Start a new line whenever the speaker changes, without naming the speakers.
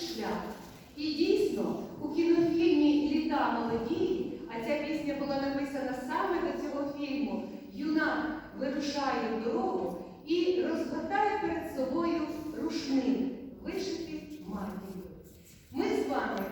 шлях. І дійсно, у кінофільмі Літа молодії, а ця пісня була написана саме до цього фільму, юнак вирушає в дорогу і розгортає перед собою рушник, вишитий матір'ю. Ми з вами